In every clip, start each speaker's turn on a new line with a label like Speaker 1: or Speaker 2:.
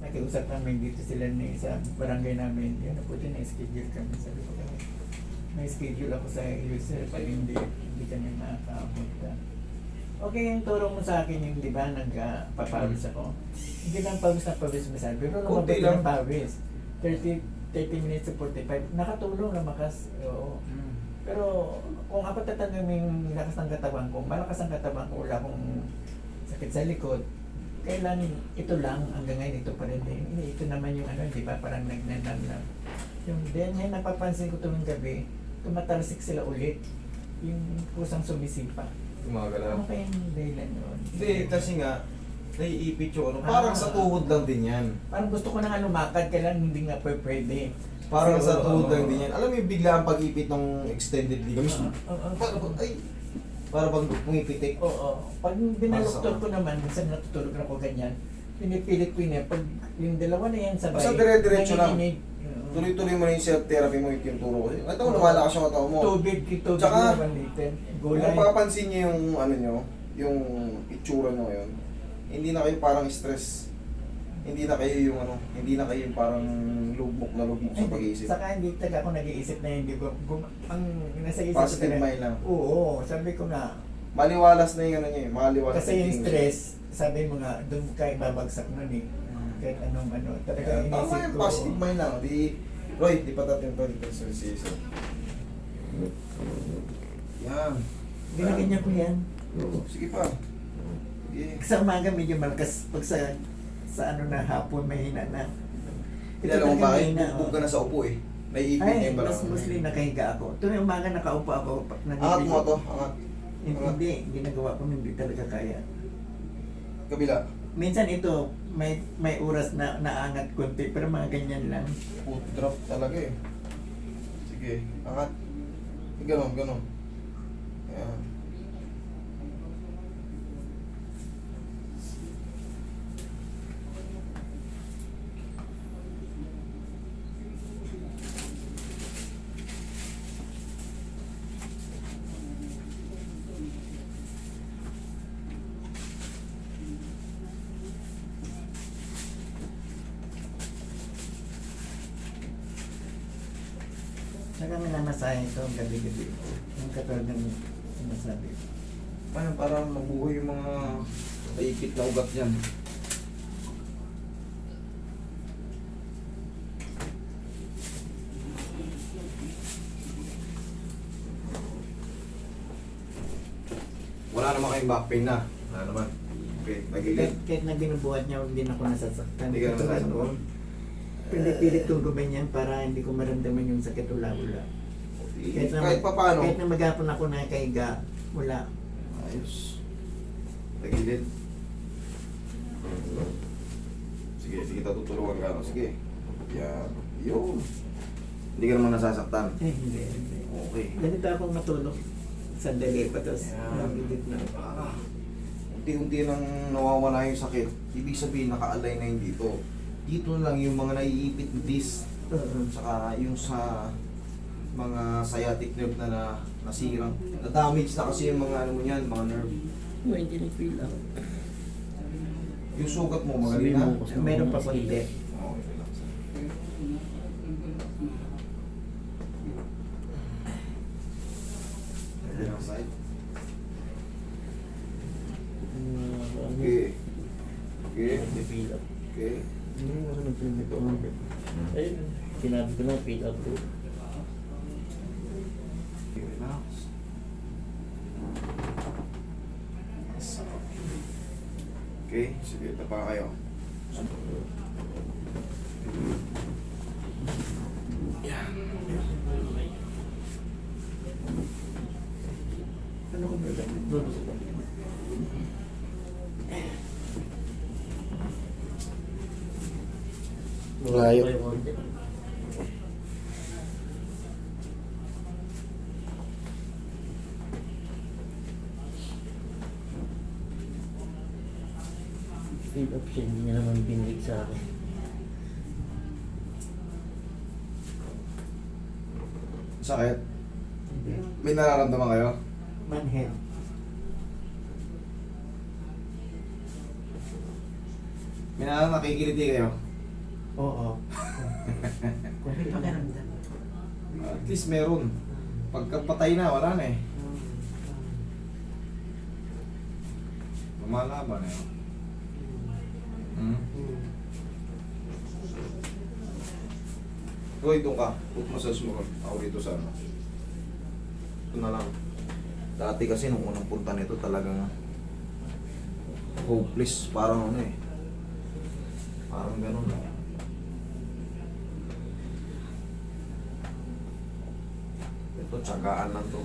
Speaker 1: nakiusap namin dito sila ni sa barangay namin. Yun na po din, na-schedule kami. Sabi ko kami, may schedule ako sa user pag hindi, hindi kami makakapunta. Okay, yung turo mo sa akin yung di ba, nagpapawis ako. Hindi lang pawis na pawis masabi, pero lumabas
Speaker 2: lang.
Speaker 1: ng pawis. 30, 30 minutes to 45. Nakatulong na makas. Oo.
Speaker 2: Hmm.
Speaker 1: Pero kung ako tatanungin yung lakas ng katawan ko, malakas ang katawan ko, wala akong sakit sa likod, kailan ito lang, hanggang ngayon ito pa rin din. Ito naman yung ano, di ba, parang nagnanam lang. Yung then, ngayon napapansin ko tuwing gabi, tumatalsik sila ulit. Yung pusang sumisipa.
Speaker 2: Gumagalaw.
Speaker 1: Ano kaya yung dahilan yun?
Speaker 2: Hindi, kasi nga, naiipit yung ano. Parang
Speaker 1: Ah.
Speaker 2: sa tuhod lang din yan.
Speaker 1: Parang gusto ko na nga lumakad, kailan hindi nga pa pwede.
Speaker 2: Parang
Speaker 1: Kasi,
Speaker 2: sa tuhod
Speaker 1: oo,
Speaker 2: lang din yan. Alam mo yung bigla ang pag-ipit ng extended ligaments.
Speaker 1: Oo, oo, oo.
Speaker 2: Para bang, ay, para bang pumipitik.
Speaker 1: Oo. Pag binaluktot
Speaker 2: Masama.
Speaker 1: ko naman, minsan natutulog na ako ganyan, pinipilit ko yun eh. Pag yung dalawa na yan sabay,
Speaker 2: Basta dire-diretso lang.
Speaker 1: nanginginig. Oo.
Speaker 2: Tuloy-tuloy mo na yung self-therapy mo yung turo ko. Ito mo,
Speaker 1: Oo.
Speaker 2: lumalakas yung katawan mo.
Speaker 1: Tubig, tubig
Speaker 2: Tsaka,
Speaker 1: na litin.
Speaker 2: Kung
Speaker 1: Gulay.
Speaker 2: mapapansin niyo yung ano nyo, yung itsura nyo ngayon, hindi na kayo parang stress. Hindi na kayo yung ano, hindi na kayo yung parang lugmok na lugmok sa pag-iisip.
Speaker 1: Saka hindi talaga ako nag-iisip na hindi ko, gum, ang nasa isip ko
Speaker 2: Positive
Speaker 1: talaga-
Speaker 2: mind lang.
Speaker 1: Oo, sabi ko nga,
Speaker 2: Maliwalas na yung ano niya, eh, maliwalas
Speaker 1: kasi
Speaker 2: na
Speaker 1: yung
Speaker 2: tingin.
Speaker 1: stress, sabi mo nga, doon kayo babagsak nun eh. Kahit anong ano, talaga
Speaker 2: Kaya,
Speaker 1: inisip
Speaker 2: tama yung
Speaker 1: ko.
Speaker 2: positive mind lang. Di, Roy, di pa natin ito dito sa CSO. Yan.
Speaker 1: Niya ko yan.
Speaker 2: Sige pa. Sige.
Speaker 1: Sa umaga medyo malakas pag sa sa ano na hapon mahina na.
Speaker 2: Hindi alam mo bakit,
Speaker 1: mahina,
Speaker 2: bugbog
Speaker 1: oh.
Speaker 2: ka na sa upo eh. Naiipit niya
Speaker 1: Ay,
Speaker 2: yung
Speaker 1: mas
Speaker 2: balakang.
Speaker 1: mostly nakahiga ako. Tuwing umaga nakaupo ako. pa-
Speaker 2: Angat mo to, angat.
Speaker 1: Hindi, ginagawa ko hindi talaga kaya.
Speaker 2: Kabila.
Speaker 1: Minsan ito, may may oras na naangat konti, pero mga ganyan lang.
Speaker 2: Foot drop talaga eh. Sige, angat. Eh, Ganon, ganon. Ayan.
Speaker 1: Saka minamasahe ito ang gabi-gabi. Yung katulad ng sinasabi ko.
Speaker 2: Paano parang mabuhay yung mga naipit na ugat dyan. Wala naman kayong back pain na. Wala naman. Okay, nagigil.
Speaker 1: Kahit, kahit na binubuhat niya, hindi na ako nasasaktan.
Speaker 2: Hindi ka nasasaktan?
Speaker 1: Pinipilit kong gumanyan para hindi ko maramdaman yung sakit ula-ula. Kahit na,
Speaker 2: Kahit pa paano.
Speaker 1: Kahit na maghapon ako nakahiga, wala.
Speaker 2: Ayos. Tagilid. Sige, sige tutulungan ka. no? Sige. Yan. Yun. Hindi ka naman nasasaktan.
Speaker 1: Eh, hindi, hindi.
Speaker 2: Okay.
Speaker 1: Ganito akong matulog. Sandali pa, tapos
Speaker 2: Yan.
Speaker 1: nabigit na.
Speaker 2: Ah, unti-unti nang nawawala yung sakit. Ibig sabihin, naka-align na yun dito. Dito lang yung mga naiipit na disc.
Speaker 1: Oo.
Speaker 2: Saka yung sa mga sciatic nerve na, na nasirang. Na-damage na kasi yung mga ano mo yan, mga nerve.
Speaker 3: Yung hindi feel out.
Speaker 2: Yung sugat mo, magaling na.
Speaker 1: Meron pa.
Speaker 2: Okay. Kabilang side. Okay. Okay.
Speaker 3: Hindi out.
Speaker 2: Okay.
Speaker 3: Hindi mo kasi nag-feel nito. Ayun, sinabi ko na out ko.
Speaker 2: Okay, sige, tapa kayo. Yan.
Speaker 1: Ano ko ba?
Speaker 3: Malayo. Feel up siya, hindi niya naman binilig sa akin.
Speaker 2: Sakit. May nararamdaman kayo?
Speaker 1: Manhead.
Speaker 2: May nararamdaman nakikiliti kayo?
Speaker 1: Oo.
Speaker 4: May pakiramdam.
Speaker 2: At least meron. Pagkapatay na, wala na eh. Lumalaban eh. Hmm? Roy, doon ka. Put massage mo. Ako dito sa ano. Ito na lang. Dati kasi nung unang punta nito talagang hopeless. Parang ano eh. Parang ganun eh. Ito, tsagaan lang to.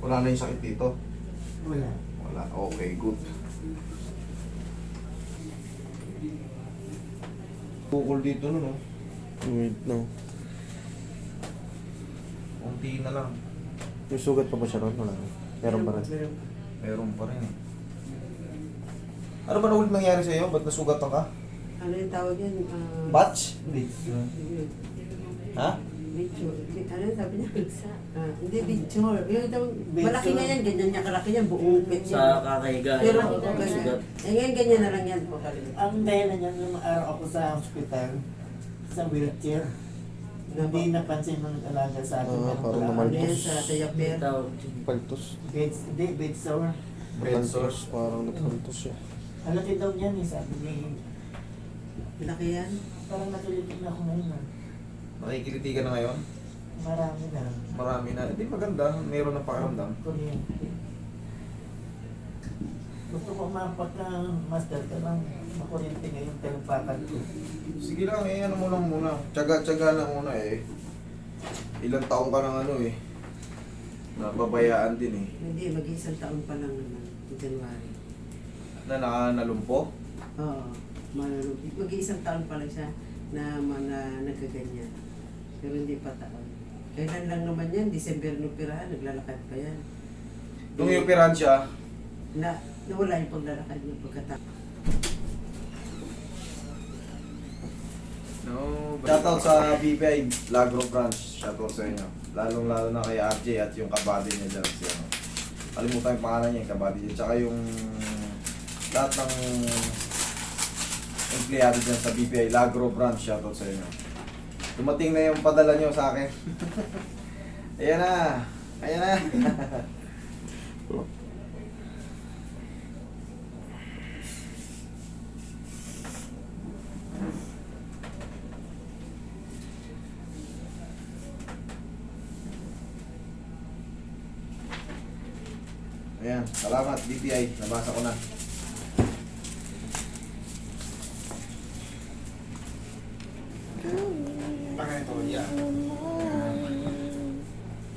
Speaker 2: Wala na yung sakit dito.
Speaker 1: Wala.
Speaker 2: Wala. Okay, good. Bukol dito nun, oh.
Speaker 5: Wait, no.
Speaker 2: Unti na lang.
Speaker 5: May sugat pa ba siya ron? Wala. Meron pa rin.
Speaker 1: Meron.
Speaker 2: Pa rin eh. Ano ba na ulit nangyari sa iyo? Ba't nasugatan ka?
Speaker 4: Ano yung tawag yan? Ah,
Speaker 2: Batch?
Speaker 1: Bitso.
Speaker 2: Ha?
Speaker 4: Bichur. Bi- Ano yung sabi niya? Ah, hindi, bichur. Yung
Speaker 1: Bichur.
Speaker 4: malaki nga yan, ganyan niya kalaki yan, buong pet
Speaker 3: Sa kakahiga.
Speaker 4: Pero,
Speaker 3: yung
Speaker 4: ganyan.
Speaker 3: sugat.
Speaker 4: Eh, ngayon, ganyan na lang yan. O, kalima.
Speaker 1: Ang dahilan niya, nung araw ako sa hospital, sa wheelchair, hindi napansin ng alaga sa akin.
Speaker 5: Ah, parang naman.
Speaker 4: Ano yan sa Tayaper?
Speaker 3: Tawag.
Speaker 5: Paltos.
Speaker 1: Beds, hindi, bed sore.
Speaker 2: Bed.
Speaker 5: Parang nagpaltos siya.
Speaker 1: Alaki daw niyan eh, sabi ni,
Speaker 4: Malaki yan?
Speaker 1: parang nakilitin ako ngayon ah.
Speaker 2: Nakikiliti ka na ngayon?
Speaker 1: Marami na.
Speaker 2: Marami na. Hindi maganda. Meron na pakiramdam.
Speaker 1: Kuryente. Gusto ko mapak na master ka lang. Makuryente ngayon pero pakad ko.
Speaker 2: Sige lang eh. Ano mo lang muna. Tsaga-tsaga lang muna eh. Ilang taong ka ng ano eh. Nababayaan din eh.
Speaker 4: Hindi, mag-iisang taon pa lang naman. January.
Speaker 2: Na nakanalumpo.
Speaker 4: Oo. Malulog. Mag-iisang taon pa lang siya na, na nagkaganyan. Pero hindi pa taon. Kailan lang naman yan? December nupirahan, naglalakad pa yan.
Speaker 2: Nung ioperahan siya,
Speaker 4: Na, nawala yung paglalakad niya pagkatapos.
Speaker 2: No, Shoutout sa BPI Lagro Branch. Shoutout sa inyo. Lalong lalo na kay RJ at yung kabady niya dyan. Si, ano. Kalimutan yung pangalan niya, yung kabady niya. Tsaka yung lahat ng empleyado dyan sa BPI Lagro Branch. Shoutout sa inyo. Dumating na yung padala niyo sa akin. Ayan na. Ayan na. Ayan. Salamat BPI. Nabasa ko na. Pakito yan.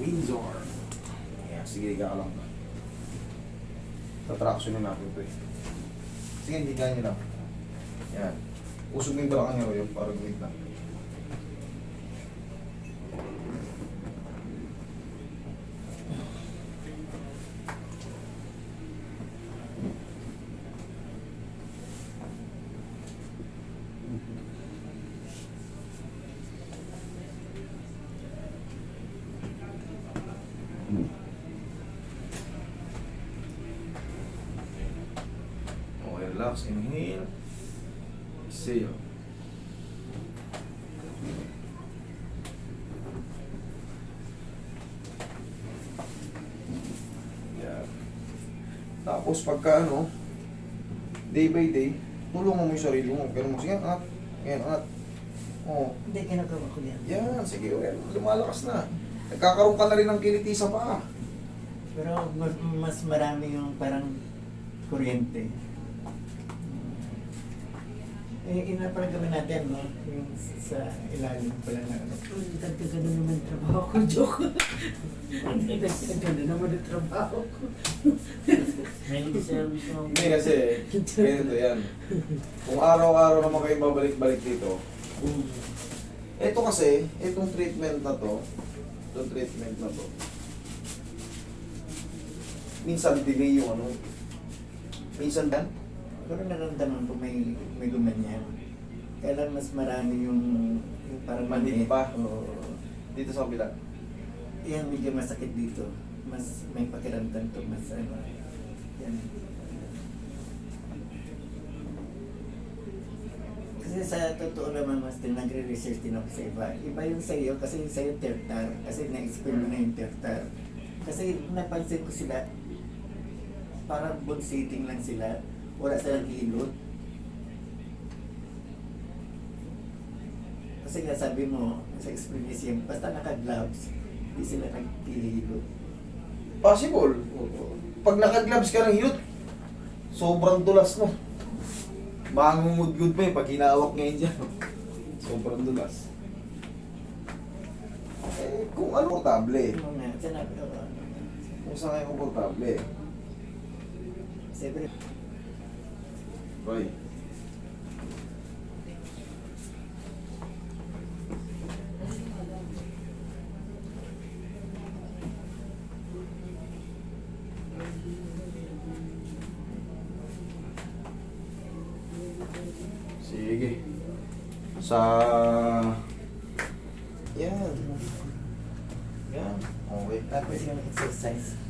Speaker 2: Windsor. Ayan, sige, higa ka lang. Tatraction na natin ito eh. Sige, higa niyo lang. Yan. Usog yung balakang niyo yung para gumit lang. Okay, relax. Inhale. Exhale. Yan. Tapos pagka ano, day by day, tulungan mo yung sarili mo. Pero mo, sige, angat. Ngayon, angat. Oo.
Speaker 1: Hindi, kinagawa ko yan.
Speaker 2: Yan, sige, well, lumalakas na. Nagkakaroon ka na rin ng kiliti sa paa.
Speaker 1: Pero mas, mas marami yung parang kuryente. Eh, ina pala gawin natin, no? Yung sa ilalim pala na ano.
Speaker 4: Ang dagdagan na naman trabaho ko, joke. Ang dagdagan na naman ang trabaho ko.
Speaker 3: May service mo.
Speaker 2: Hindi kasi, ganito yan. Kung araw-araw naman kayo babalik-balik dito, ito kasi, itong treatment na to, itong treatment na to, minsan delay yung ano, minsan yan,
Speaker 1: Pero nararamdaman ko may, may gumanyan. Kaya lang mas marami yung, yung parang
Speaker 2: Manhid pa?
Speaker 1: Oo.
Speaker 2: Dito sa kabila.
Speaker 1: Yan, medyo masakit dito. Mas may pakiramdam to, mas ano. Yan. Kasi sa totoo naman, mas din nagre-research din ako sa iba. Iba yung sa iyo, kasi yung sa iyo tertar. Kasi na-explain mo na yung tertar. Kasi napansin ko sila, parang bone sitting lang sila. Wala silang hilot. Kasi nga sabi mo, sa explanation, basta naka-gloves, hindi sila nagpihilot.
Speaker 2: Possible. Pag naka-gloves ka ng hilot, sobrang dulas mo. Mangungudgud mo eh pag hinawak ngayon dyan. sobrang dulas. Eh, kung ano
Speaker 1: sinabi ko, ano,
Speaker 2: Kung saan kayo komportable.
Speaker 1: siyempre,
Speaker 2: Roy. Sige. Sa... Yan. Yan. Okay.
Speaker 1: tapos yung exercise.